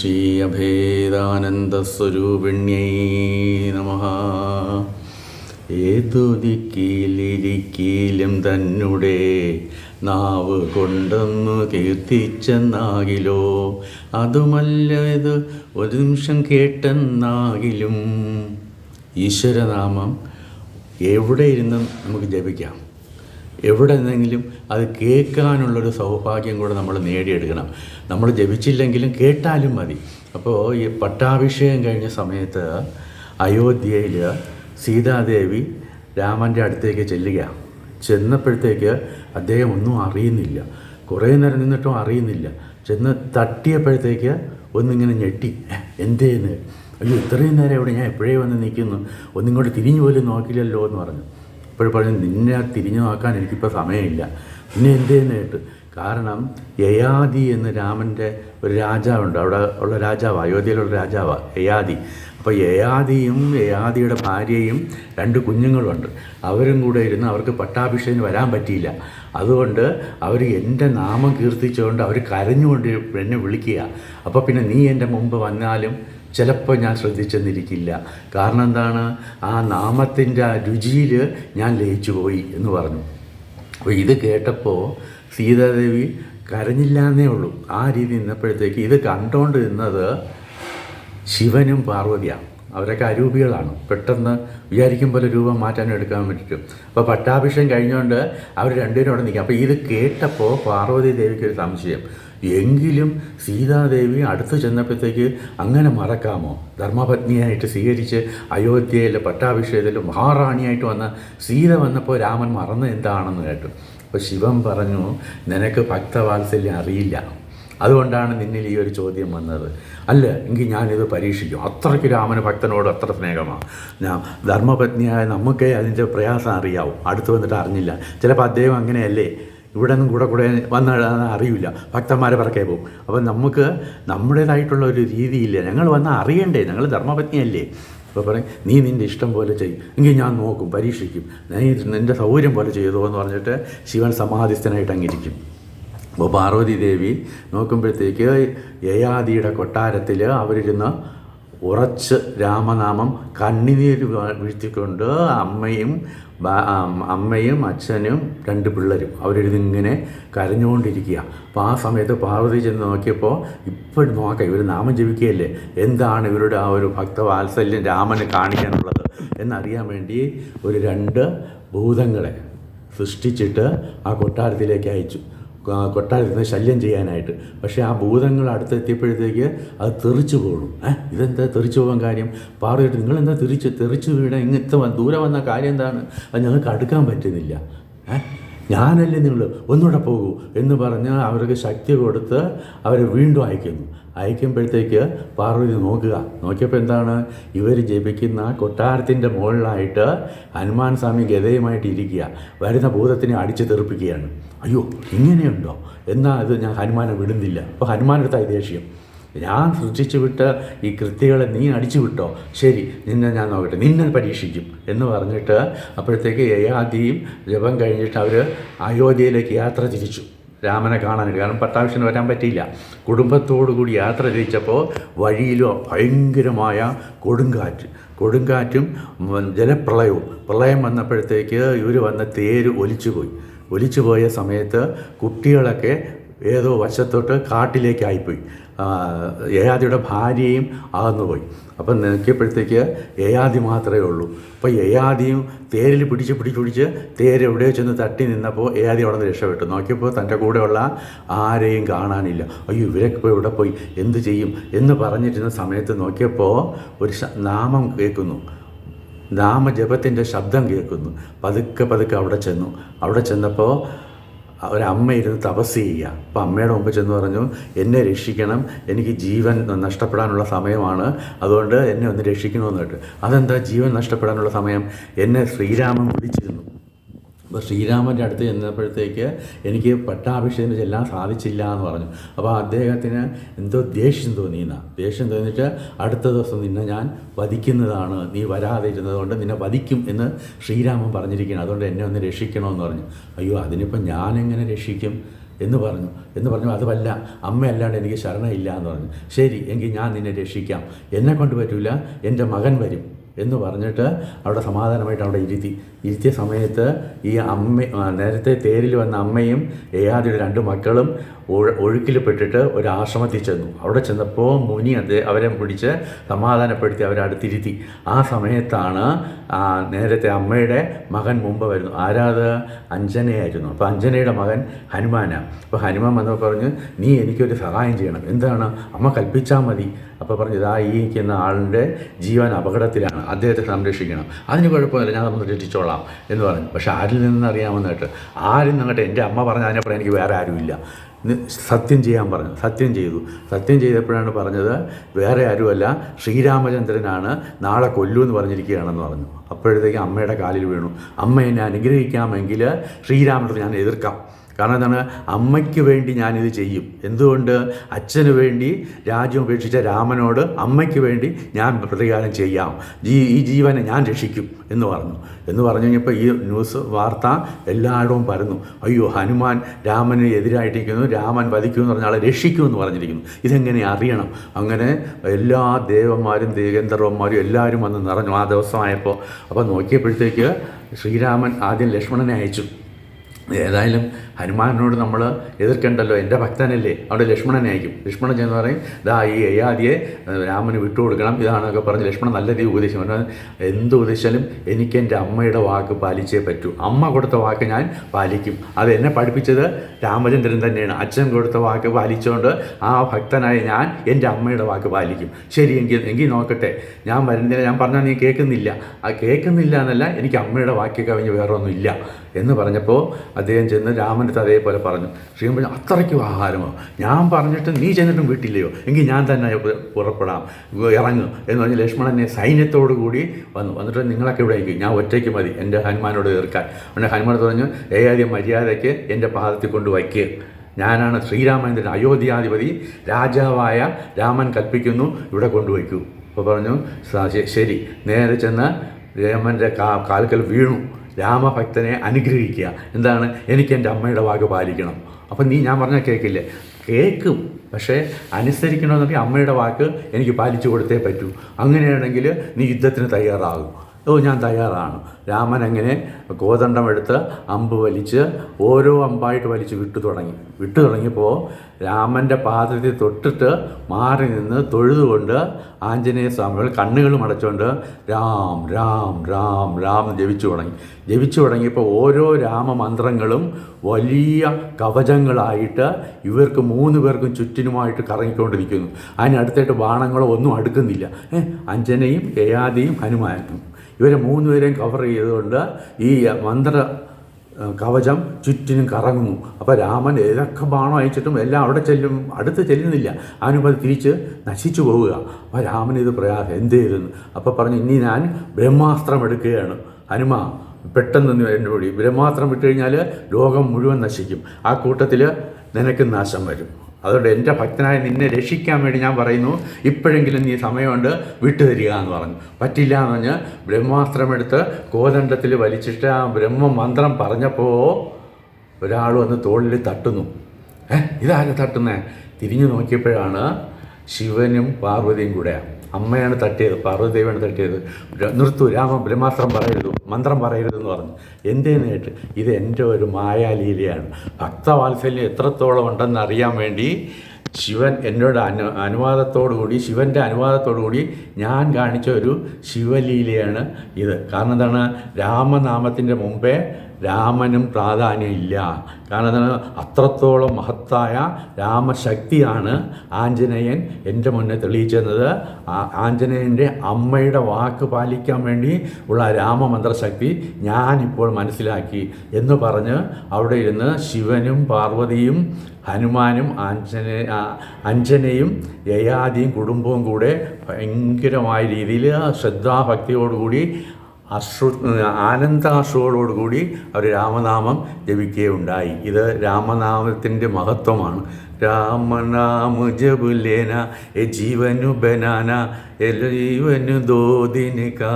ശ്രീ അഭേദാനന്ദസ്വരൂപിണ്യൈ നമ. ഏതു തന്നുടെ തന്നെ നാവ് കൊണ്ടെന്നു കീർത്തിച്ചെന്നാകിലോ? അതുമല്ല ഇത് ഒരു നിമിഷം കേട്ടെന്നാകിലും. ഈശ്വരനാമം എവിടെ ഇരുന്നും നമുക്ക് ജപിക്കാം. എവിടെ നിന്നെങ്കിലും അത് കേൾക്കാനുള്ളൊരു സൗഭാഗ്യം കൂടെ നമ്മൾ നേടിയെടുക്കണം. നമ്മൾ ജപിച്ചില്ലെങ്കിലും കേട്ടാലും മതി. അപ്പോൾ ഈ പട്ടാഭിഷേകം കഴിഞ്ഞ സമയത്ത് അയോധ്യയിൽ സീതാദേവി രാമന്റെ അടുത്തേക്ക് ചെല്ലുക. ചെന്നപ്പോഴത്തേക്ക് അദ്ദേഹം ഒന്നും അറിയുന്നില്ല. കുറേ നേരം നിന്നിട്ടും അറിയുന്നില്ല. ചെന്ന് തട്ടിയപ്പോഴത്തേക്ക് ഒന്നിങ്ങനെ ഞെട്ടി. "ഏ, എന്തേന്ന്? അയ്യോ ഇത്രയും നേരം ഇവിടെ ഞാൻ എപ്പോഴേ വന്ന് നിൽക്കുന്നു? ഒന്നിങ്ങോട്ട് തിരിഞ്ഞു പോലും നോക്കില്ലല്ലോ എന്ന് പറഞ്ഞു. അപ്പോൾ പറഞ്ഞു നിന്നെ തിരിഞ്ഞു നോക്കാൻ എനിക്കിപ്പോൾ സമയമില്ല. പിന്നെ എന്തേന്ന് കേട്ട്? കാരണം യയാദി എന്ന് രാമന്റെ ഒരു രാജാവുണ്ട്. അവിടെ ഉള്ള രാജാവ് അയോധ്യയിലുള്ള രാജാവാണ് യയാദി അപ്പോൾ യയാദിയും യയാദിയുടെ ഭാര്യയും രണ്ട് കുഞ്ഞുങ്ങളുണ്ട്. അവരും കൂടെ ഇരുന്ന് അവർക്ക് പട്ടാഭിഷേകത്തിന് വരാൻ പറ്റിയില്ല. അതുകൊണ്ട് അവർ എന്റെ നാമം കീർത്തിച്ചുകൊണ്ട് അവർ കരഞ്ഞുകൊണ്ട് എന്നെ വിളിക്കുക അപ്പോൾ പിന്നെ നീ എന്റെ മുമ്പ് വന്നാലും ചിലപ്പോൾ ഞാൻ ശ്രദ്ധിച്ചെന്നിരിക്കില്ല. കാരണം എന്താണ്? ആ നാമത്തിന്റെ ആ രുചിയിൽ ഞാൻ ലയിച്ചു പോയി എന്ന് പറഞ്ഞു. അപ്പോൾ ഇത് കേട്ടപ്പോൾ സീതാദേവി കരഞ്ഞില്ല എന്നേ ഉള്ളൂ. ആ രീതി നിന്നപ്പോഴത്തേക്ക് ഇത് കണ്ടുകൊണ്ട് നിന്നത് ശിവനും പാർവതിയാണ്. അവരൊക്കെ അരൂപികളാണ്. പെട്ടെന്ന് വിചാരിക്കും പോലെ രൂപം മാറ്റാനും എടുക്കാൻ പറ്റും അപ്പോൾ പട്ടാഭിഷം കഴിഞ്ഞുകൊണ്ട് അവർ രണ്ടുപേരും അവിടെ നിൽക്കും. അപ്പോൾ ഇത് കേട്ടപ്പോൾ പാർവതി ദേവിക്ക് ഒരു സംശയം. എങ്കിലും സീതാദേവി അടുത്ത് ചെന്നപ്പോഴത്തേക്ക് അങ്ങനെ മറക്കാമോ? ധർമ്മപത്നിയായിട്ട് സ്വീകരിച്ച് അയോധ്യയിൽ പട്ടാഭിഷേകത്തിൽ മഹാറാണിയായിട്ട് വന്ന സീത വന്നപ്പോൾ രാമൻ മറന്ന് എന്താണെന്ന് കേട്ടു. അപ്പോൾ ശിവൻ പറഞ്ഞു നിനക്ക് ഭക്തവാത്സല്യം അറിയില്ല. അതുകൊണ്ടാണ് നിന്നിൽ ഈ ഒരു ചോദ്യം വന്നത്. അല്ല എങ്കിൽ ഞാനിത് പരീക്ഷിക്കും. അത്രയ്ക്ക് രാമന് ഭക്തനോട് അത്ര സ്നേഹമാണ്. ഞാൻ ധർമ്മപത്നിയായ നമുക്കേ അതിന്റെ പ്രയാസം അറിയാവും. അടുത്ത് വന്നിട്ട് അറിഞ്ഞില്ല. ചിലപ്പോൾ അദ്ദേഹം അങ്ങനെയല്ലേ? ഇവിടെ നിന്നും കൂടെ കൂടെ വന്ന അറിയില്ല. ഭക്തന്മാരെ പറക്കേ പോകും അപ്പം നമുക്ക് നമ്മുടേതായിട്ടുള്ള ഒരു രീതിയില്ല. ഞങ്ങൾ വന്നാൽ അറിയണ്ടേ? ഞങ്ങൾ ധർമ്മപത്നിയല്ലേ? അപ്പോൾ പറയും നീ നിന്റെ ഇഷ്ടം പോലെ ചെയ്യും എങ്കിൽ ഞാൻ നോക്കും പരീക്ഷിക്കും. നീ നിന്റെ സൗകര്യം പോലെ ചെയ്തോ എന്ന് പറഞ്ഞിട്ട് ശിവൻ സമാധിസ്ഥനായിട്ട് അങ്ങിരിക്കും അപ്പോൾ പാർവതി ദേവി നോക്കുമ്പോഴത്തേക്ക് യയാദിയുടെ കൊട്ടാരത്തിൽ അവരിരുന്ന് ഉറച്ച് രാമനാമം കണ്ണിനീർ വീഴ്ത്തിക്കൊണ്ട് അമ്മയും അമ്മയും അച്ഛനും രണ്ട് പിള്ളേരും അവരിതിങ്ങനെ കരഞ്ഞുകൊണ്ടിരിക്കുക. അപ്പോൾ ആ സമയത്ത് പാർവതി ചെന്ന് നോക്കിയപ്പോൾ ഇപ്പോഴും നോക്കാം ഇവർ നാമം ജപിക്കുകയല്ലേ? എന്താണ് ഇവരുടെ ആ ഒരു ഭക്തവാത്സല്യം രാമന് കാണിക്കാനുള്ളത്? എന്നറിയാൻ വേണ്ടി ഒരു രണ്ട് ഭൂതങ്ങളെ സൃഷ്ടിച്ചിട്ട് ആ കൊട്ടാരത്തിലേക്ക് അയച്ചു. നിന്ന് ശല്യം ചെയ്യാനായിട്ട്. പക്ഷേ ആ ഭൂതങ്ങൾ അടുത്തെത്തിയപ്പോഴത്തേക്ക് അത് തെറിച്ചു പോകും. ഏഹ് ഇതെന്താ തെറിച്ചു പോകാൻ കാര്യം? പാറയിട്ട് നിങ്ങളെന്താ തിരിച്ച് തെറിച്ചു വീടാൻ ഇങ്ങനത്തെ ദൂരെ വന്ന കാര്യം എന്താണ്? അത് ഞങ്ങൾക്ക് അടുക്കാൻ പറ്റുന്നില്ല. ഏഹ് ഞാനല്ലേ നിങ്ങൾ ഒന്നുകൂടെ പോകൂ എന്ന് പറഞ്ഞ് അവർക്ക് ശക്തി കൊടുത്ത് അവരെ വീണ്ടും അയക്കുന്നു. അയക്കുമ്പോഴത്തേക്ക് പാർവതി നോക്കുക. നോക്കിയപ്പോൾ എന്താണ്? ഇവർ ജപിക്കുന്ന കൊട്ടാരത്തിന്റെ മുകളിലായിട്ട് ഹനുമാൻ സ്വാമി ഗതയുമായിട്ട് ഇരിക്കുക. വരുന്ന ഭൂതത്തിനെ അടിച്ചു തെറിപ്പിക്കുകയാണ്. അയ്യോ ഇങ്ങനെയുണ്ടോ? എന്നാൽ ഇത് ഞാൻ ഹനുമാനെ വിടുന്നില്ല. അപ്പോൾ ഹനുമാനെടുത്തായി ദേഷ്യം. ഞാൻ സൃഷ്ടിച്ചു വിട്ട ഈ കൃത്യകളെ നീ അടിച്ചു വിട്ടോ? ശരി നിന്നെ ഞാൻ നോക്കട്ടെ. നിന്നെ പരീക്ഷിക്കും എന്ന് പറഞ്ഞിട്ട് അപ്പോഴത്തേക്ക് യയാദിയും ജപം കഴിഞ്ഞിട്ട് അവർ അയോധ്യയിലേക്ക് യാത്ര തിരിച്ചു. രാമനെ കാണാനായിട്ട്. കാരണം പട്ടാഭിഷന് വരാൻ പറ്റിയില്ല. കുടുംബത്തോടുകൂടി യാത്ര തിരിച്ചപ്പോൾ വഴിയിലോ ഭയങ്കരമായ കൊടുങ്കാറ്റ്. കൊടുങ്കാറ്റും ജലപ്രളയവും. പ്രളയം വന്നപ്പോഴത്തേക്ക് ഇവർ വന്ന തേര് ഒലിച്ചുപോയി. ഒലിച്ചുപോയ സമയത്ത് കുട്ടികളൊക്കെ ഏതോ വശത്തോട്ട് കാട്ടിലേക്കായിപ്പോയി. ഏയാദിയുടെ ഭാര്യയും അകന്നുപോയി. അപ്പം നോക്കിയപ്പോഴത്തേക്ക് യയാദി മാത്രമേ ഉള്ളൂ. അപ്പോൾ യയാദിയും തേരിൽ പിടിച്ച് പിടിച്ച് പിടിച്ച് തേര് എവിടെയോ ചെന്ന് തട്ടി നിന്നപ്പോൾ യയാദി അവിടെ നിന്ന് രക്ഷപ്പെട്ടു. നോക്കിയപ്പോൾ തന്റെ കൂടെയുള്ള ആരെയും കാണാനില്ല. അയ്യോ ഇവരൊക്കെ ഇപ്പോൾ ഇവിടെ പോയി. എന്ത് ചെയ്യും എന്ന് പറഞ്ഞിരുന്ന സമയത്ത് നോക്കിയപ്പോൾ ഒരു നാമം കേൾക്കുന്നു. നാമജപത്തിന്റെ ശബ്ദം കേൾക്കുന്നു. പതുക്കെ പതുക്കെ അവിടെ ചെന്നു. അവിടെ ചെന്നപ്പോൾ ഒരമ്മ ഇരുന്ന് തപസ് ചെയ്യുക. അപ്പോൾ അമ്മയുടെ മുമ്പ് ചെന്ന് പറഞ്ഞു എന്നെ രക്ഷിക്കണം. എനിക്ക് ജീവൻ നഷ്ടപ്പെടാനുള്ള സമയമാണ്. അതുകൊണ്ട് എന്നെ ഒന്ന് രക്ഷിക്കണമെന്ന് കേട്ട്. അതെന്താ ജീവൻ നഷ്ടപ്പെടാനുള്ള സമയം? എന്നെ ശ്രീരാമൻ വിളിച്ചിരുന്നു. അപ്പോൾ ശ്രീരാമന്റെ അടുത്ത് ചെന്നപ്പോഴത്തേക്ക് എനിക്ക് പട്ടാഭിഷേകം ചെല്ലാൻ സാധിച്ചില്ല എന്ന് പറഞ്ഞു. അപ്പോൾ അദ്ദേഹത്തിന് എന്തോ ദേഷ്യം തോന്നിയെന്ന ദേഷ്യം തോന്നിയിട്ട് അടുത്ത ദിവസം നിന്നെ ഞാൻ വധിക്കുന്നതാണ്. നീ വരാതിരുന്നത് കൊണ്ട് നിന്നെ വധിക്കും എന്ന് ശ്രീരാമൻ പറഞ്ഞിരിക്കുകയാണ്. അതുകൊണ്ട് എന്നെ ഒന്ന് രക്ഷിക്കണമെന്ന് പറഞ്ഞു. അയ്യോ അതിനിപ്പോൾ ഞാനെങ്ങനെ രക്ഷിക്കും എന്ന് പറഞ്ഞു. എന്ന് പറഞ്ഞു അതുമല്ല അമ്മയല്ലാണ്ട് എനിക്ക് ശരണമില്ല എന്ന് പറഞ്ഞു. ശരി എങ്കിൽ ഞാൻ നിന്നെ രക്ഷിക്കാം. എന്നെ കൊണ്ട് പറ്റില്ല എന്റെ മകൻ വരും. എന്ന് പറഞ്ഞിട്ട് അവിടെ സമാധാനമായിട്ട് അവിടെ ഇരുത്തി. ഇരുത്തിയ സമയത്ത് ഈ അമ്മ നേരത്തെ തേരിൽ വന്ന അമ്മയും ഏയാദിയുടെ രണ്ട് മക്കളും ഒഴു ഒഴുക്കിൽ പെട്ടിട്ട് ഒരു ആശ്രമത്തിൽ ചെന്നു. അവിടെ ചെന്നപ്പോൾ മുനി അത് അവരെ പിടിച്ച് സമാധാനപ്പെടുത്തി അവരെ അടുത്തിരുത്തി. ആ സമയത്താണ് നേരത്തെ അമ്മയുടെ മകൻ മുമ്പ് വരുന്നു. ആരാത്? അഞ്ജനയായിരുന്നു. അപ്പോൾ അഞ്ജനയുടെ മകൻ ഹനുമാനാണ്. അപ്പോൾ ഹനുമാൻ വന്നപ്പോൾ പറഞ്ഞു നീ എനിക്കൊരു സഹായം ചെയ്യണം. എന്താണ്? അമ്മ കൽപ്പിച്ചാൽ മതി. അപ്പോൾ പറഞ്ഞു ഇതാ ഈ ഇരിക്കുന്ന ആളിന്റെ ജീവൻ അപകടത്തിലാണ്. അദ്ദേഹത്തെ സംരക്ഷിക്കണം. അതിന് കുഴപ്പമില്ല ഞാൻ നമ്മൾ രക്ഷിച്ചോളാം എന്ന് പറഞ്ഞു. പക്ഷേ ആരിൽ നിന്ന് അറിയാമെന്നായിട്ട് ആരും നിന്നിട്ട് എന്റെ അമ്മ പറഞ്ഞ അതിനപ്പുറം എനിക്ക് വേറെ ആരുമില്ല. സത്യം ചെയ്യാൻ പറഞ്ഞു. സത്യം ചെയ്തു. സത്യം ചെയ്തപ്പോഴാണ് പറഞ്ഞത് വേറെ ആരുമല്ല ശ്രീരാമചന്ദ്രനാണ് നാളെ കൊല്ലൂ എന്ന് പറഞ്ഞിരിക്കുകയാണെന്ന് പറഞ്ഞു. അപ്പോഴത്തേക്ക് അമ്മയുടെ കാലിൽ വീണു. അമ്മ എന്നെ അനുഗ്രഹിക്കാമെങ്കിൽ ശ്രീരാമചന്ദ്രൻ ഞാൻ എതിർക്കാം. കാരണം എന്താണ്? അമ്മയ്ക്ക് വേണ്ടി ഞാനിത് ചെയ്യും. എന്തുകൊണ്ട്? അച്ഛന് വേണ്ടി രാജ്യം ഉപേക്ഷിച്ച രാമനോട് അമ്മയ്ക്ക് വേണ്ടി ഞാൻ പ്രതികാരം ചെയ്യാം. ജീ ഈ ജീവനെ ഞാൻ രക്ഷിക്കും എന്ന് പറഞ്ഞു. എന്ന് പറഞ്ഞു കഴിഞ്ഞപ്പോൾ ഈ ന്യൂസ് വാർത്ത എല്ലായിടവും പരന്നു. അയ്യോ ഹനുമാൻ രാമന് എതിരായിട്ടിരിക്കുന്നു രാമൻ വധിക്കും എന്ന് പറഞ്ഞ ആളെ രക്ഷിക്കും എന്ന് പറഞ്ഞിരിക്കുന്നു. ഇതെങ്ങനെ അറിയണം? അങ്ങനെ എല്ലാ ദേവന്മാരും ദേവേന്ദ്രവന്മാരും എല്ലാവരും വന്ന് നിറഞ്ഞു. ആ ദിവസമായപ്പോൾ. അപ്പോൾ നോക്കിയപ്പോഴത്തേക്ക് ശ്രീരാമൻ ആദ്യം ലക്ഷ്മണനെ അയച്ചു. ഏതായാലും ഹനുമാനോട് നമ്മൾ എതിർക്കണ്ടല്ലോ? എന്റെ ഭക്തനല്ലേ? അവിടെ ലക്ഷ്മണനെ അയക്കും ലക്ഷ്മണൻ ചെന്ന് പറയും ഇതാ ഈ യയാദിയെ ഏഹ്, രാമന് വിട്ടുകൊടുക്കണം ഇതാണെന്നൊക്കെ പറഞ്ഞ് ലക്ഷ്മണൻ നല്ല രീതി ഉപദേശം പറഞ്ഞാൽ എന്ത് ഉപദേശിച്ചാലും എനിക്ക് എന്റെ അമ്മയുടെ വാക്ക് പാലിച്ചേ പറ്റൂ. അമ്മ കൊടുത്ത വാക്ക് ഞാൻ പാലിക്കും. അത് എന്നെ പഠിപ്പിച്ചത് രാമചന്ദ്രൻ തന്നെയാണ്. അച്ഛൻ കൊടുത്ത വാക്ക് പാലിച്ചുകൊണ്ട് ആ ഭക്തനായ ഞാൻ എന്റെ അമ്മയുടെ വാക്ക് പാലിക്കും. ശരി എങ്കിൽ എങ്കിൽ നോക്കട്ടെ. ഞാൻ വരുന്നില്ല. ഞാൻ പറഞ്ഞാൽ നീ കേൾക്കുന്നില്ല. ആ കേൾക്കുന്നില്ല എന്നല്ല എനിക്ക് അമ്മയുടെ വാക്യ കവിഞ്ഞ് വേറെ ഒന്നുമില്ല എന്ന് പറഞ്ഞപ്പോൾ അദ്ദേഹം ചെന്ന് രാമന്റെ തലയെ അതേപോലെ പറഞ്ഞു. ശ്രീകൻ പറഞ്ഞു അത്രയ്ക്കും ആഹാരമോ. ഞാൻ പറഞ്ഞിട്ട് നീ ചെന്നിട്ടും വീട്ടില്ലയോ? എങ്കിൽ ഞാൻ തന്നെ പുറപ്പെടാം. ഇറങ്ങും എന്ന് പറഞ്ഞ് ലക്ഷ്മണനെ സൈന്യത്തോടു കൂടി വന്നു. വന്നിട്ട് നിങ്ങളൊക്കെ ഇവിടെ എനിക്ക് ഞാൻ ഒറ്റയ്ക്ക് മതി. എന്റെ ഹനുമാനോട് തീർക്കാൻ പിന്നെ ഹനുമാൻ പറഞ്ഞു ഏകാദ്യം മര്യാദയ്ക്ക് എന്റെ പാദത്തിൽ കൊണ്ട് വയ്ക്കുക ഞാനാണ് ശ്രീരാമന്റെ അയോധ്യാധിപതി രാജാവായ രാമൻ കൽപ്പിക്കുന്നു. ഇവിടെ കൊണ്ടുവയ്ക്കൂ അപ്പോൾ പറഞ്ഞു "സ- ശരി. നേരെ ചെന്ന് രാമന്റെ കാൽക്കൽ വീണു. രാമഭക്തനെ അനുഗ്രഹിക്കുക. എന്താണ്? എനിക്ക് എന്റെ അമ്മയുടെ വാക്ക് പാലിക്കണം. അപ്പം നീ ഞാൻ പറഞ്ഞാൽ കേൾക്കില്ലേ കേൾക്കും പക്ഷേ അനുസരിക്കണമെന്നുണ്ടെങ്കിൽ അമ്മയുടെ വാക്ക് എനിക്ക് പാലിച്ചു കൊടുത്തേ പറ്റൂ. അങ്ങനെയാണെങ്കിൽ നീ യുദ്ധത്തിന് തയ്യാറാകും. ഓ ഞാൻ തയ്യാറാണ്. രാമൻ അങ്ങനെ കോതണ്ടം എടുത്ത് അമ്പ് വലിച്ച് ഓരോ അമ്പായിട്ട് വലിച്ച് വിട്ടു തുടങ്ങി. വിട്ടു തുടങ്ങിയപ്പോൾ രാമന്റെ പാദത്തിൽ തൊട്ടിട്ട് മാറി നിന്ന് തൊഴുതുകൊണ്ട് ആഞ്ജനേയ സ്വാമികൾ കണ്ണുകൾ അടച്ചുകൊണ്ട് രാം രാം രാം രാം ജപിച്ചു തുടങ്ങി. ജപിച്ചു തുടങ്ങിയപ്പോൾ ഓരോ രാമമന്ത്രങ്ങളും വലിയ കവചങ്ങളായിട്ട് ഇവർക്ക് മൂന്ന് പേർക്കും ചുറ്റിനുമായിട്ട് കറങ്ങിക്കൊണ്ടിരിക്കുന്നു. അതിനടുത്തായിട്ട് ബാണങ്ങളോ ഒന്നും അടുക്കുന്നില്ല. ഏ, അഞ്ജനയും യയാദിയും ഹനുമാനും. ഇവരെ മൂന്നുപേരെയും കവർ ചെയ്തുകൊണ്ട് ഈ മന്ത്ര കവചം ചുറ്റിനും കറങ്ങുന്നു. അപ്പോൾ രാമൻ ഏതൊക്കെ ബാണം അയച്ചിട്ടും എല്ലാം അവിടെ ചെല്ലും അടുത്ത് ചെല്ലുന്നില്ല. അവനിപ്പോൾ തിരിച്ച് നശിച്ചു പോവുക. അപ്പോൾ രാമൻ ഇത് പ്രയാസം എന്ത് ചെയ്തെന്ന് അപ്പോൾ പറഞ്ഞു ഇനി ഞാൻ ബ്രഹ്മാസ്ത്രം എടുക്കുകയാണ്. ഹനുമ പെട്ടെന്ന് എന്റെ കൂടി ബ്രഹ്മാസ്ത്രം വിട്ട് കഴിഞ്ഞാൽ ലോകം മുഴുവൻ നശിക്കും. ആ കൂട്ടത്തിൽ നിനക്ക് നാശം വരും. അതുകൊണ്ട് എന്റെ ഭക്തനായ നിന്നെ രക്ഷിക്കാൻ വേണ്ടി ഞാൻ പറയുന്നു. ഇപ്പോഴെങ്കിലും നീ സമയമുണ്ട് വിട്ടുതരിക എന്ന് പറഞ്ഞു. പറ്റില്ല എന്ന് പറഞ്ഞ് ബ്രഹ്മാസ്ത്രമെടുത്ത് കോദണ്ഡത്തിൽ വലിച്ചിട്ട് ആ ബ്രഹ്മമന്ത്രം പറഞ്ഞപ്പോൾ ഒരാൾ വന്ന് തോളിൽ തട്ടുന്നു. ഏ ഇതാരെ തട്ടുന്നേ? തിരിഞ്ഞു നോക്കിയപ്പോഴാണ് ശിവനും പാർവതിയും കൂടെ അമ്മയാണ് തട്ടിയത് പാർവതിദേവിയാണ് തട്ടിയത്. നിർത്തു രാമ ബ്രഹ്മാസ്ത്രം പറയരുത് മന്ത്രം പറയരുതെന്ന് പറഞ്ഞു. കേട്ട് ഇത് എന്റെ ഒരു മായാലീലയാണ്. ഭക്തവാത്സല്യം എത്രത്തോളം ഉണ്ടെന്ന് അറിയാൻ വേണ്ടി ശിവൻ എന്നോട് അനു അനുവാദത്തോടുകൂടി ശിവന്റെ അനുവാദത്തോടുകൂടി ഞാൻ കാണിച്ച ഒരു ശിവലീലയാണ് ഇത്. കാരണം എന്താണ്? രാമനാമത്തിന്റെ മുമ്പേ രാമനും പ്രാധാന്യമില്ല കാരണം അത്രത്തോളം മഹത്തായ രാമശക്തിയാണ് ആഞ്ജനേയൻ എന്റെ മുന്നേ തെളിയിച്ചെന്നത് ആഞ്ജനേയന്റെ അമ്മയുടെ വാക്ക് പാലിക്കാൻ വേണ്ടി ഉള്ള രാമമന്ത്രശക്തി ഞാനിപ്പോൾ മനസ്സിലാക്കി എന്ന് പറഞ്ഞ് അവിടെ ഇരുന്ന് ശിവനും പാർവതിയും ഹനുമാനും ആഞ്ജന അഞ്ജനയും യയാദിയും കുടുംബവും കൂടെ ഭയങ്കരമായ രീതിയിൽ ശ്രദ്ധാഭക്തിയോടുകൂടി അശ്രു ആനന്ദാശ്രുകളോടുകൂടി അവർ രാമനാമം ജപിക്കുകയുണ്ടായി. ഇത് രാമനാമത്തിന്റെ മഹത്വമാണ്. രാമ നാമ ജബുലേന എ ജീവനു ബനാന എ ജീവനു ദോദിന കാ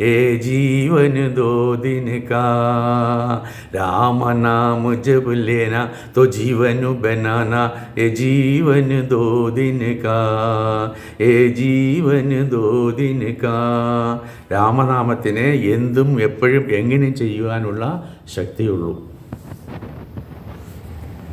എ ജീവനു ദോദിന കാ രാമ നാമ ജബുലേന തോ ജീവനു ബനാന എ ജീവനു ദോദിന കാ എ ജീവനു ദോദിന കാ രാമനാമത്തിനെ എന്തും എപ്പോഴും എങ്ങനെ ചെയ്യുവാനുള്ള ശക്തിയുള്ളൂ.